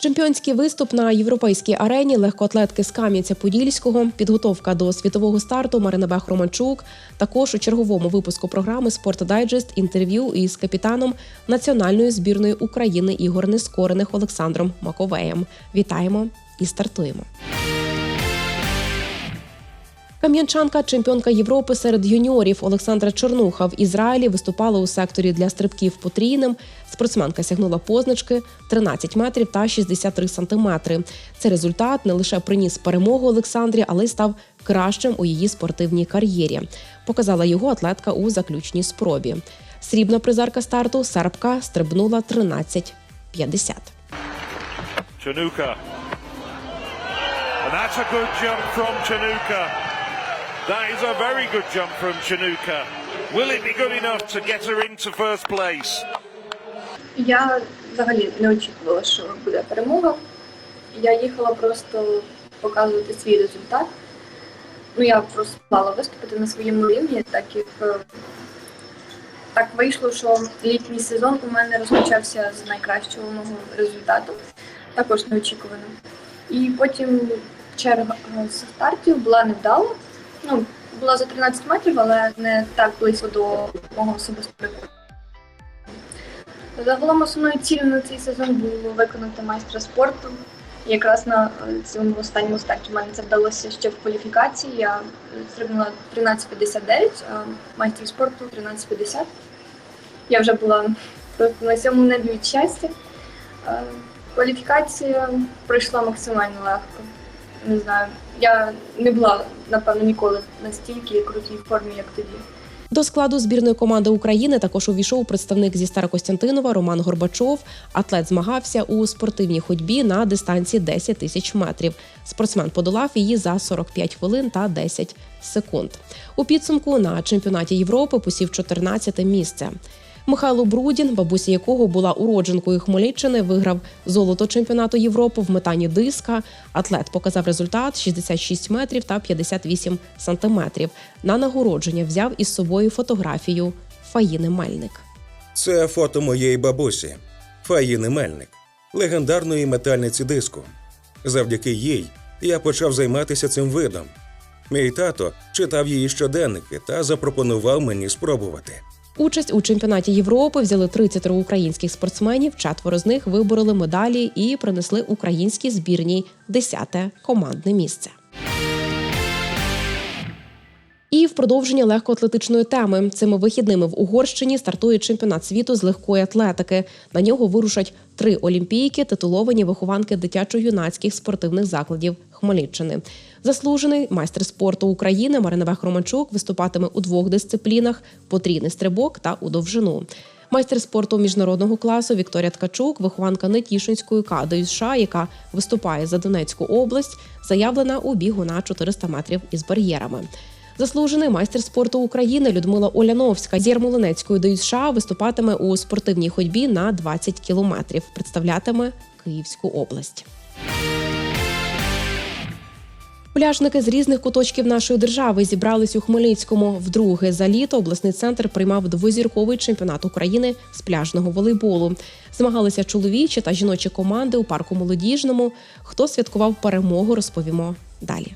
Чемпіонський виступ на європейській арені легкоатлетки з Кам'янця-Подільського, підготовка до світового старту Марина Бех Романчук. Також у черговому випуску програми Спорт Дайджест інтерв'ю із капітаном національної збірної України Ігор Нескорених Олександром Маковеєм. Вітаємо і стартуємо. Кам'янчанка, чемпіонка Європи серед юніорів Олександра Чорнуха в Ізраїлі виступала у секторі для стрибків потрійним. Спортсменка сягнула позначки 13 метрів та 63 сантиметри. Цей результат не лише приніс перемогу Олександрі, але й став кращим у її спортивній кар'єрі. Показала його атлетка у заключній спробі. Срібна призерка старту сербка стрибнула 13,50. Chanuka. And that's a good jump from Chanuka. That is a very good jump from Chanuka. Will it be good enough to get her into first place? Я взагалі не очікувала, що буде перемога. Я їхала просто показувати свій результат. Ну, я просто мала виступити на своєму рівні, так як е, так вийшло, що літній сезон у мене розпочався з найкращого мого результату, також неочікувано. І потім черга з стартів була невдала. Ну, була за 13 метрів, але не так близько до мого особистого. Загалом основною ціллю на цей сезон було виконати майстра спорту. Якраз на е, цьому останньому старті мене це вдалося ще в кваліфікації. Я стрибнула 13.59, а майстрів спорту 13.50. Я вже була просто на цьому небі від щастя. Е, Кваліфікація пройшла максимально легко. Не знаю, я не була, напевно, ніколи настільки крутій формі, як тоді. До складу збірної команди України також увійшов представник зі Старокостянтинова Роман Горбачов. Атлет змагався у спортивній ходьбі на дистанції 10 тисяч метрів. Спортсмен подолав її за 45 хвилин та 10 секунд. У підсумку на чемпіонаті Європи посів 14 місце. Михайло Брудін, бабуся якого була уродженкою Хмельниччини, виграв золото чемпіонату Європи в метанні диска. Атлет показав результат 66 метрів та 58 сантиметрів. На нагородження взяв із собою фотографію Фаїни Мельник. Це фото моєї бабусі Фаїни Мельник, легендарної метальниці диску. Завдяки їй я почав займатися цим видом. Мій тато читав її щоденники та запропонував мені спробувати. Участь у чемпіонаті Європи взяли 33 українських спортсменів. Четверо з них вибороли медалі і принесли українській збірній 10-те командне місце. І в продовження легкоатлетичної теми цими вихідними в Угорщині стартує чемпіонат світу з легкої атлетики. На нього вирушать три олімпійки, титуловані вихованки дитячо-юнацьких спортивних закладів Хмельниччини. Заслужений майстер спорту України Марина Бех виступатиме у двох дисциплінах: потрійний стрибок та у довжину. Майстер спорту міжнародного класу Вікторія Ткачук, вихованка Нетішинської кади США, яка виступає за Донецьку область, заявлена у бігу на 400 метрів із бар'єрами. Заслужений майстер спорту України Людмила Оляновська з Ярмолинецької ДЮСШ США виступатиме у спортивній ходьбі на 20 кілометрів. Представлятиме Київську область. Пляжники з різних куточків нашої держави зібрались у Хмельницькому. Вдруге за літо обласний центр приймав двозірковий чемпіонат України з пляжного волейболу. Змагалися чоловічі та жіночі команди у парку молодіжному. Хто святкував перемогу, розповімо далі.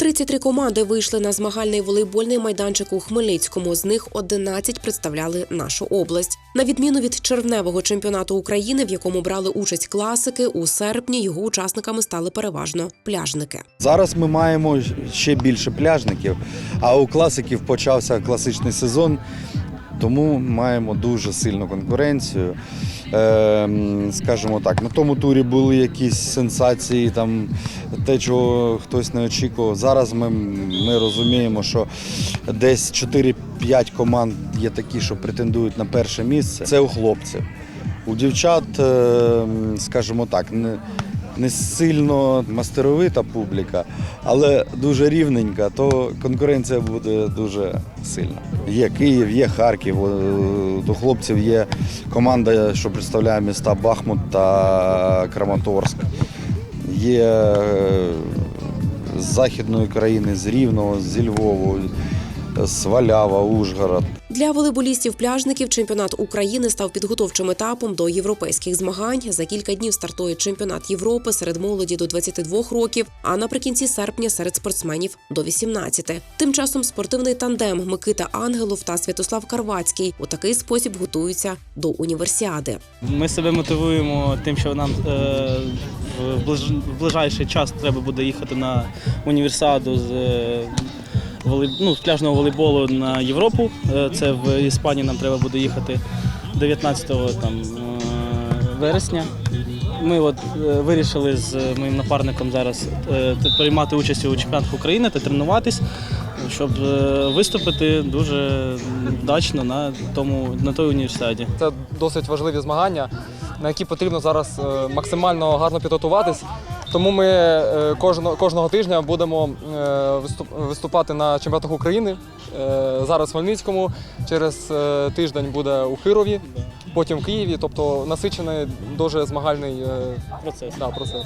33 команди вийшли на змагальний волейбольний майданчик у Хмельницькому. З них 11 представляли нашу область. На відміну від червневого чемпіонату України, в якому брали участь класики, у серпні його учасниками стали переважно пляжники. Зараз ми маємо ще більше пляжників, а у класиків почався класичний сезон, тому маємо дуже сильну конкуренцію. Ем, скажімо так, на тому турі були якісь сенсації, там те, чого хтось не очікував. Зараз ми, ми розуміємо, що десь 4-5 команд є такі, що претендують на перше місце. Це у хлопців. У дівчат, ем, скажімо так, не, не сильно мастеровита публіка, але дуже рівненька, то конкуренція буде дуже сильна. Є Київ, є Харків. У хлопців є команда, що представляє міста Бахмут та Краматорськ. Є е, з Західної країни, з Рівного, зі Львову. Свалява, Ужгород. Для волейболістів-пляжників чемпіонат України став підготовчим етапом до європейських змагань. За кілька днів стартує чемпіонат Європи серед молоді до 22 років, а наприкінці серпня серед спортсменів до 18. Тим часом спортивний тандем Микита Ангелов та Святослав Карвацький у такий спосіб готуються до універсіади. Ми себе мотивуємо тим, що нам е, в ближ- в ближайший час треба буде їхати на універсіаду з, е, ну, з пляжного волейболу на Європу. Це в Іспанії нам треба буде їхати 19 там, е, вересня. Ми от е, вирішили з моїм напарником зараз е, приймати участь у чемпіонатах України та тренуватись, щоб виступити дуже вдачно на тому на той універсіаді. Це досить важливі змагання, на які потрібно зараз максимально гарно підготуватись. Тому ми е, кожного, кожного тижня будемо е, виступ- виступати на чемпіонатах України. Е, Зараз в Хмельницькому, через тиждень буде у Кирові, потім в Києві. Тобто насичений дуже змагальний Процес. да, процес.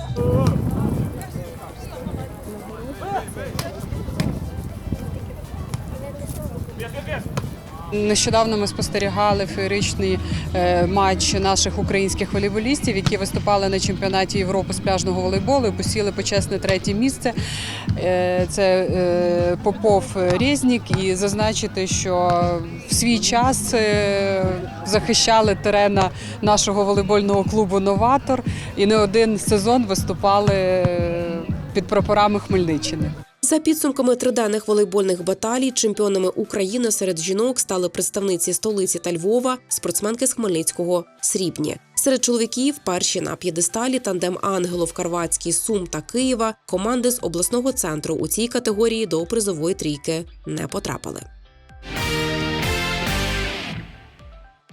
Нещодавно ми спостерігали феєричний е, матч наших українських волейболістів, які виступали на чемпіонаті Європи з пляжного волейболу і посіли почесне третє місце. Е, Це е, Попов Резнік. І зазначити, що в свій час захищали терена нашого волейбольного клубу Новатор і не один сезон виступали під прапорами Хмельниччини. За підсумками триденних волейбольних баталій, чемпіонами України серед жінок стали представниці столиці та Львова, спортсменки з Хмельницького срібні. Серед чоловіків перші на п'єдесталі тандем Ангелов Карвацький, Сум та Києва. Команди з обласного центру у цій категорії до призової трійки не потрапили.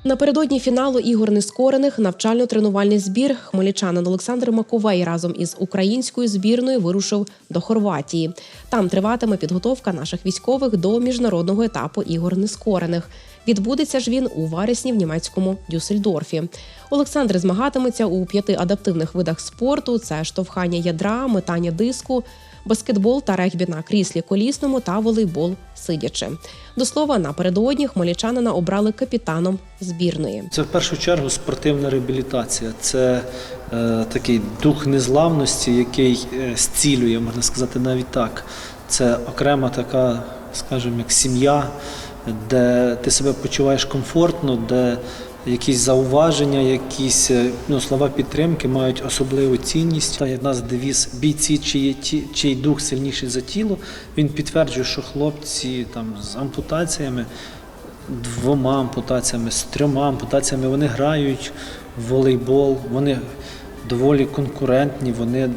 Напередодні фіналу ігор нескорених навчально-тренувальний збір хмельничанин Олександр Маковей разом із українською збірною вирушив до Хорватії. Там триватиме підготовка наших військових до міжнародного етапу ігор нескорених. Відбудеться ж він у вересні в німецькому Дюссельдорфі. Олександр змагатиметься у п'яти адаптивних видах спорту: це штовхання ядра, метання диску, баскетбол та регбі на кріслі колісному та волейбол сидячи. До слова, напередодні хмельничанина обрали капітаном збірної. Це в першу чергу спортивна реабілітація. Це е, такий дух незламності, який е, зцілює, можна сказати, навіть так. Це окрема така, скажімо, як сім'я, де ти себе почуваєш комфортно, де якісь зауваження, якісь е, ну, слова підтримки мають особливу цінність. Та як нас девіз бійці, чиї чий дух сильніший за тіло. Він підтверджує, що хлопці там з ампутаціями двома ампутаціями, з трьома ампутаціями. Вони грають в волейбол, вони доволі конкурентні, вони.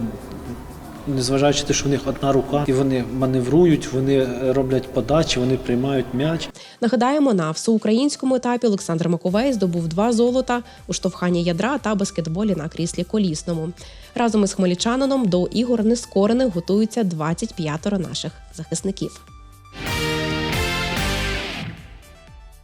Незважаючи на те, що в них одна рука, і вони маневрують, вони роблять подачі, вони приймають м'яч. Нагадаємо, на всеукраїнському етапі Олександр Маковей здобув два золота у штовханні ядра та баскетболі на кріслі колісному. Разом із хмельничанином до ігор нескорених готуються 25 наших захисників.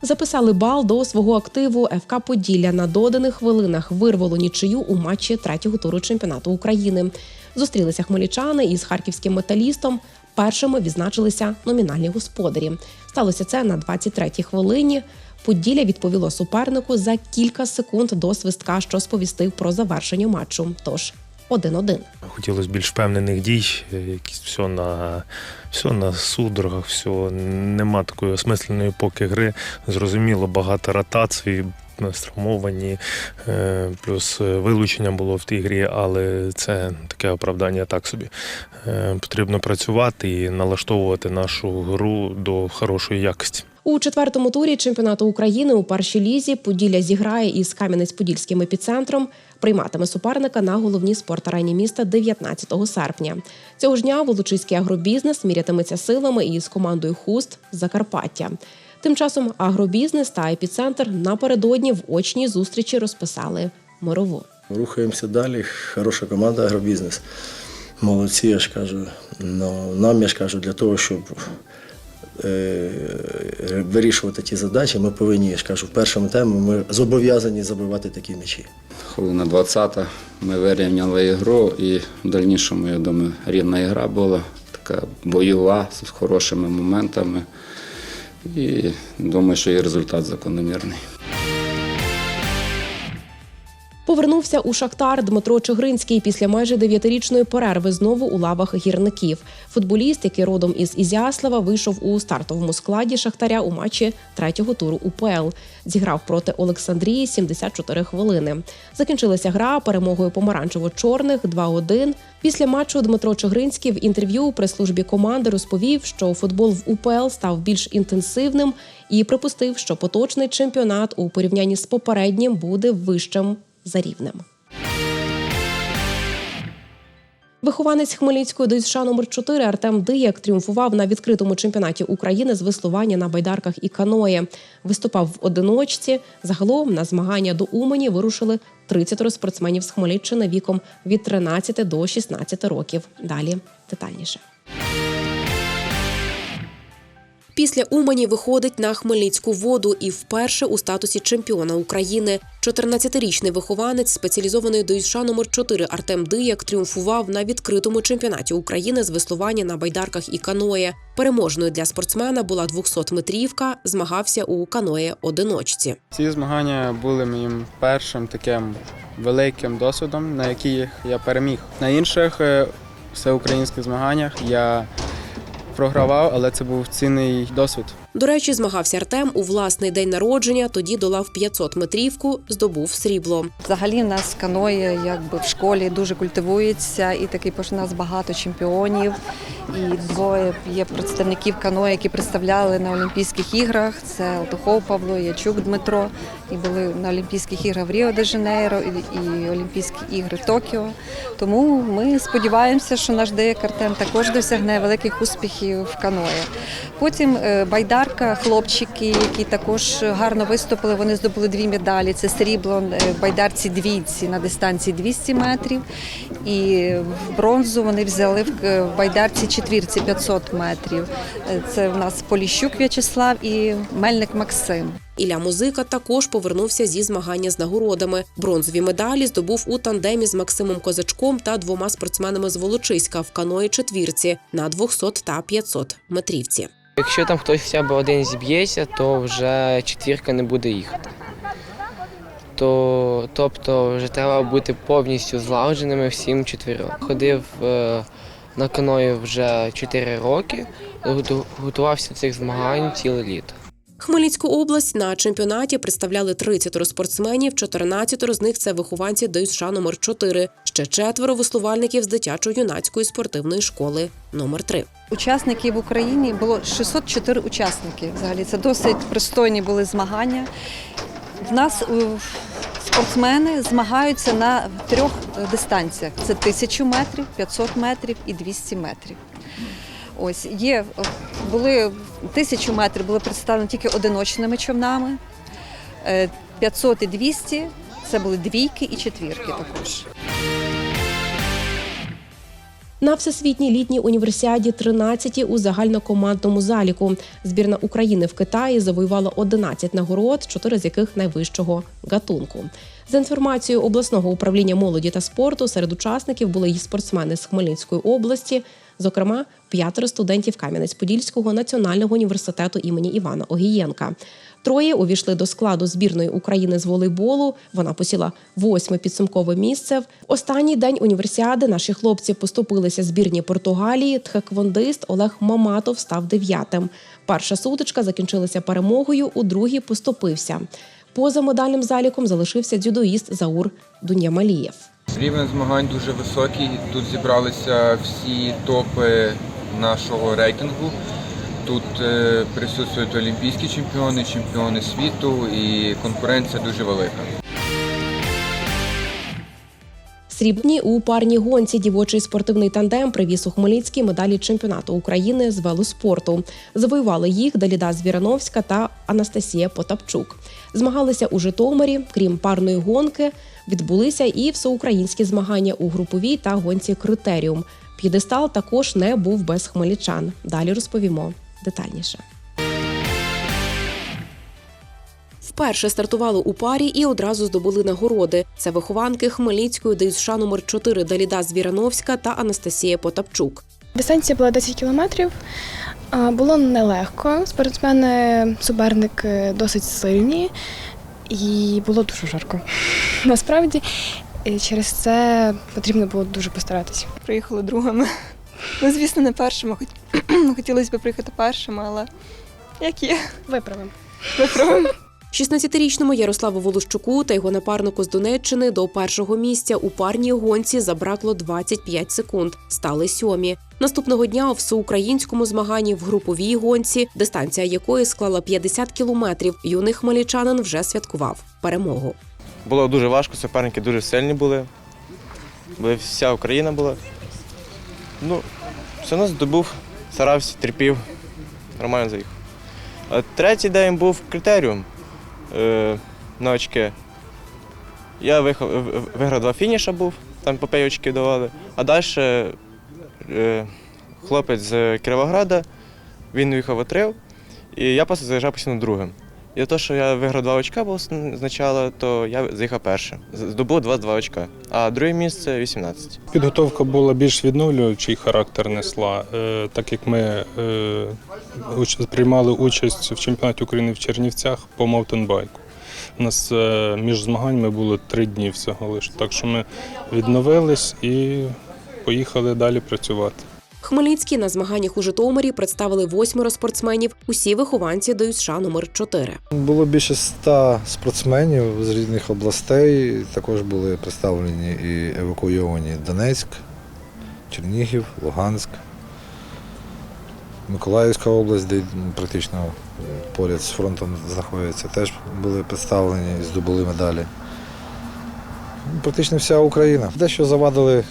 Записали бал до свого активу ФК Поділля на доданих хвилинах вирвало нічию у матчі третього туру чемпіонату України. Зустрілися хмельничани із харківським металістом. Першими відзначилися номінальні господарі. Сталося це на 23-й хвилині. Поділля відповіло супернику за кілька секунд до свистка, що сповістив про завершення матчу. Тож 1-1. Хотілося більш впевнених дій, е, якісь все на, все на судорогах, все нема такої осмисленої поки гри. Зрозуміло, багато ротацій, е, плюс е, вилучення було в тій грі, але це таке оправдання так собі. Потрібно працювати і налаштовувати нашу гру до хорошої якості. У четвертому турі чемпіонату України у першій лізі Поділля зіграє із Кам'янець-Подільським епіцентром. Прийматиме суперника на головній спорт-арені міста 19 серпня. Цього ж дня Волочиський агробізнес мірятиметься силами із командою Хуст Закарпаття. Тим часом агробізнес та епіцентр напередодні в очній зустрічі розписали мирову. Рухаємося далі. Хороша команда агробізнес. Молодці, я ж кажу. Ну, нам я ж кажу, для того, щоб вирішувати ті задачі, ми повинні, я ж кажу, в першому темі ми зобов'язані забивати такі м'ячі. Хвилина 20-та, ми вирівняли ігру і в дальнішому, я думаю, рівна ігра була, така бойова з хорошими моментами. І думаю, що і результат закономірний. Повернувся у Шахтар Дмитро Чигринський після майже дев'ятирічної перерви знову у лавах гірників. Футболіст, який родом із Ізяслава, вийшов у стартовому складі Шахтаря у матчі третього туру УПЛ. Зіграв проти Олександрії 74 хвилини. Закінчилася гра перемогою помаранчево-чорних 2-1. Після матчу Дмитро Чигринський в інтерв'ю при службі команди розповів, що футбол в УПЛ став більш інтенсивним і припустив, що поточний чемпіонат у порівнянні з попереднім буде вищим за рівнем. Вихованець Хмельницької ДЮСШ номер 4 Артем Дияк тріумфував на відкритому чемпіонаті України з веслування на байдарках і каное. Виступав в одиночці. Загалом на змагання до Умані вирушили 30 спортсменів з Хмельниччини віком від 13 до 16 років. Далі детальніше. Після Умані виходить на Хмельницьку воду і вперше у статусі чемпіона України. 14-річний вихованець спеціалізованої ДЮСШ номер 4 Артем Дияк тріумфував на відкритому чемпіонаті України з веслування на байдарках і каное. Переможною для спортсмена була 200-метрівка, змагався у каное одиночці. Ці змагання були моїм першим таким великим досвідом, на яких я переміг. На інших е, всеукраїнських змаганнях я програвав, але це був цінний досвід. До речі, змагався Артем у власний день народження. Тоді долав 500 метрівку, здобув срібло. Взагалі, в нас каноє якби в школі дуже культивується, і такий у нас багато чемпіонів. І двоє є представників каное, які представляли на Олімпійських іграх. Це Алтухов Павло, Ячук Дмитро. І були на Олімпійських іграх в Ріо де Жанейро і, Олімпійські ігри в Токіо. Тому ми сподіваємося, що наш деяк Артем також досягне великих успіхів в каное. Потім е, байдарка, хлопчики, які також гарно виступили. Вони здобули дві медалі. Це срібло е, в байдарці двійці на дистанції 200 метрів. І бронзу вони взяли в е, байдарці четвірці 500 метрів. Е, Це в нас Поліщук В'ячеслав і Мельник Максим. Ілля Музика також повернувся зі змагання з нагородами. Бронзові медалі здобув у тандемі з Максимом Козачком та двома спортсменами з Волочиська в каної четвірці на 200 та 500 метрівці. Якщо там хтось хоча б один зіб'ється, то вже четвірка не буде їхати. То, тобто вже треба бути повністю злагодженими всім четвіром. Ходив е, на каною вже 4 роки, готувався до цих змагань ціле літо. Хмельницьку область на чемпіонаті представляли 30 спортсменів, 14 з них це вихованці ДЮСШ номер 4 ще четверо веслувальників з дитячо-юнацької спортивної школи номер 3 Учасників в Україні було 604 учасники. Взагалі це досить пристойні були змагання. В нас спортсмени змагаються на трьох дистанціях: це 1000 метрів, 500 метрів і 200 метрів. Ось є е, були тисячу метрів були представлені тільки одиночними човнами. Е, 500 і 200 – це були двійки і четвірки також. На всесвітній літній універсіаді 13 у загальнокомандному заліку. Збірна України в Китаї завоювала 11 нагород, 4 з яких найвищого гатунку. За інформацією обласного управління молоді та спорту, серед учасників були й спортсмени з Хмельницької області, зокрема, п'ятеро студентів Кам'янець-Подільського національного університету імені Івана Огієнка. Троє увійшли до складу збірної України з волейболу. Вона посіла восьме підсумкове місце. В останній день універсіади наші хлопці поступилися збірні Португалії. Тхеквондист Олег Маматов став дев'ятим. Перша сутичка закінчилася перемогою. У другій поступився. Поза медальним заліком залишився дзюдоїст Заур Дуньямалієв. Рівень змагань дуже високий. Тут зібралися всі топи нашого рейтингу. Тут е, присутствують олімпійські чемпіони, чемпіони світу і конкуренція дуже велика. Срібні у парній гонці дівочий спортивний тандем привіз у Хмельницькій медалі чемпіонату України з велоспорту. Завоювали їх Даліда Звірановська та Анастасія Потапчук. Змагалися у Житомирі. Крім парної гонки, відбулися і всеукраїнські змагання у груповій та гонці Критеріум. П'єдестал також не був без хмельничан. Далі розповімо детальніше. Вперше стартували у парі і одразу здобули нагороди. Це вихованки Хмельницької ДЮСШ номер 4 Даліда Звірановська та Анастасія Потапчук. Дистанція була 10 кілометрів. А, Було нелегко. Спортсмени, суперники досить сильні і було дуже жарко. Насправді, і через це потрібно було дуже постаратися. Приїхали другими. Ну, звісно, не першими. Хоч хотілося б приїхати першими, але як є, Виправимо. виправимо. 16-річному Ярославу Волощуку та його напарнику з Донеччини до першого місця у парній гонці забракло 25 секунд. Стали сьомі. Наступного дня у всеукраїнському змаганні в груповій гонці, дистанція якої склала 50 кілометрів, юний хмельничанин вже святкував перемогу. Було дуже важко, суперники дуже сильні були. Бо вся Україна була. Ну, все одно здобув, старався, терпів, нормально заїхав. Третій день був критеріум на очки. Я виграв два фініша був, там по п'ять очків давали. А далі е, хлопець з Кривограда, він виїхав отрив, і я просто заїжджав постійно другим. І те, що я виграв два очка був спочатку, то я заїхав першим. Здобув 22 очка, а друге місце 18. Підготовка була більш відновлюючий характер несла, е, так як ми е, приймали участь в чемпіонаті України в Чернівцях по маунтенбайку. У нас е, між змаганнями було три дні всього лише. Так що ми відновились і поїхали далі працювати. Хмельницькі на змаганнях у Житомирі представили восьмеро спортсменів. Усі вихованці ДЮСШ номер 4 Було більше ста спортсменів з різних областей. Також були представлені і евакуйовані Донецьк, Чернігів, Луганськ, Миколаївська область, де практично поряд з фронтом знаходиться, теж були представлені і здобули медалі. Практично вся Україна. Дещо завадили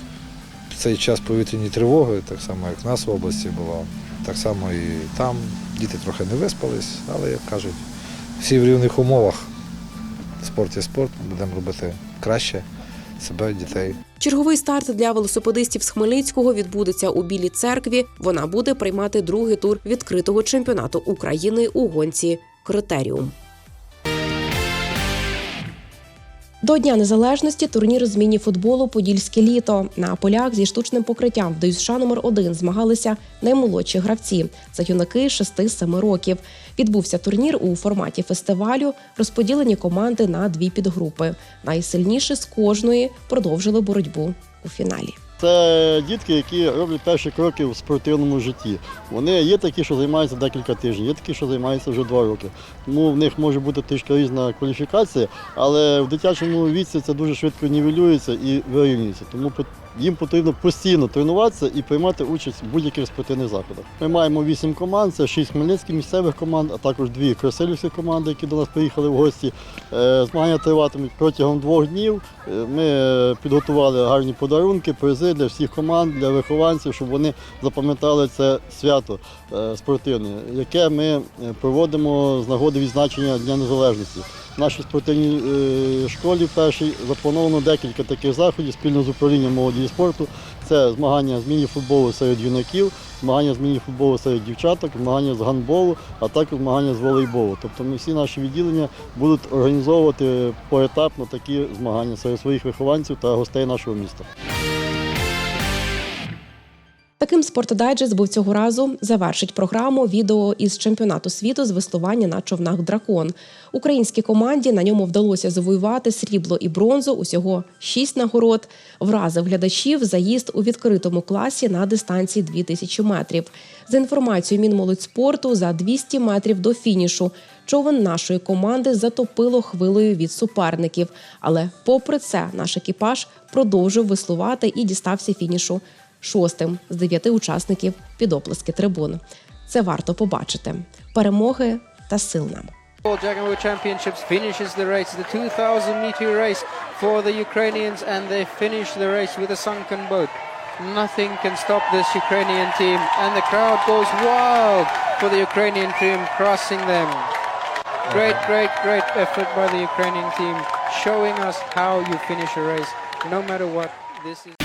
цей час повітряні тривоги, так само, як в нас в області було. Так само і там. Діти трохи не виспались, але, як кажуть, всі в рівних умовах. Спорт є спорт, будемо робити краще себе, дітей. Черговий старт для велосипедистів з Хмельницького відбудеться у Білій церкві. Вона буде приймати другий тур відкритого чемпіонату України у гонці Критеріум. До Дня Незалежності турнір з міні-футболу Подільське літо. На полях зі штучним покриттям в ДЮСШ номер 1 змагалися наймолодші гравці. Це юнаки 6-7 років. Відбувся турнір у форматі фестивалю, розподілені команди на дві підгрупи. Найсильніші з кожної продовжили боротьбу у фіналі. Це дітки, які роблять перші кроки в спортивному житті. Вони є такі, що займаються декілька тижнів, є такі, що займаються вже два роки. Тому в них може бути трішки різна кваліфікація, але в дитячому віці це дуже швидко нівелюється і вирівнюється. Тому їм потрібно постійно тренуватися і приймати участь в будь-яких спортивних заходах. Ми маємо вісім команд, це шість хмельницьких місцевих команд, а також дві красилівські команди, які до нас приїхали в гості. Е, Змагання триватимуть протягом двох днів. Е, Ми е, підготували гарні подарунки, призи для всіх команд, для вихованців, щоб вони запам'ятали це свято спортивне, яке ми проводимо з нагоди відзначення Дня Незалежності. Нашій спортивній е, школі першій заплановано декілька таких заходів спільно з управлінням молоді і спорту. Це змагання з міні-футболу серед юнаків, змагання з міні-футболу серед дівчаток, змагання з гандболу, а також змагання з волейболу. Тобто ми всі наші відділення будуть організовувати поетапно такі змагання серед своїх вихованців та гостей нашого міста. Таким спортдайджест був цього разу. Завершить програму відео із чемпіонату світу з веслування на човнах Дракон. Українській команді на ньому вдалося завоювати срібло і бронзу. Усього шість нагород. Вразив глядачів заїзд у відкритому класі на дистанції 2000 метрів. За інформацією Мінмолодьспорту, за 200 метрів до фінішу човен нашої команди затопило хвилею від суперників. Але, попри це, наш екіпаж продовжив веслувати і дістався фінішу шостим з дев'яти учасників під оплески трибун. Це варто побачити. Перемоги та сил нам. World Dragon Boat Championships finishes the race, the 2,000 meter race for the Ukrainians, and they finish the race with a sunken boat. Nothing can stop this Ukrainian team, and the crowd goes wild for the Ukrainian team, crossing them. Great, great, great effort by the Ukrainian team, showing us how you finish a race, no matter what. This is.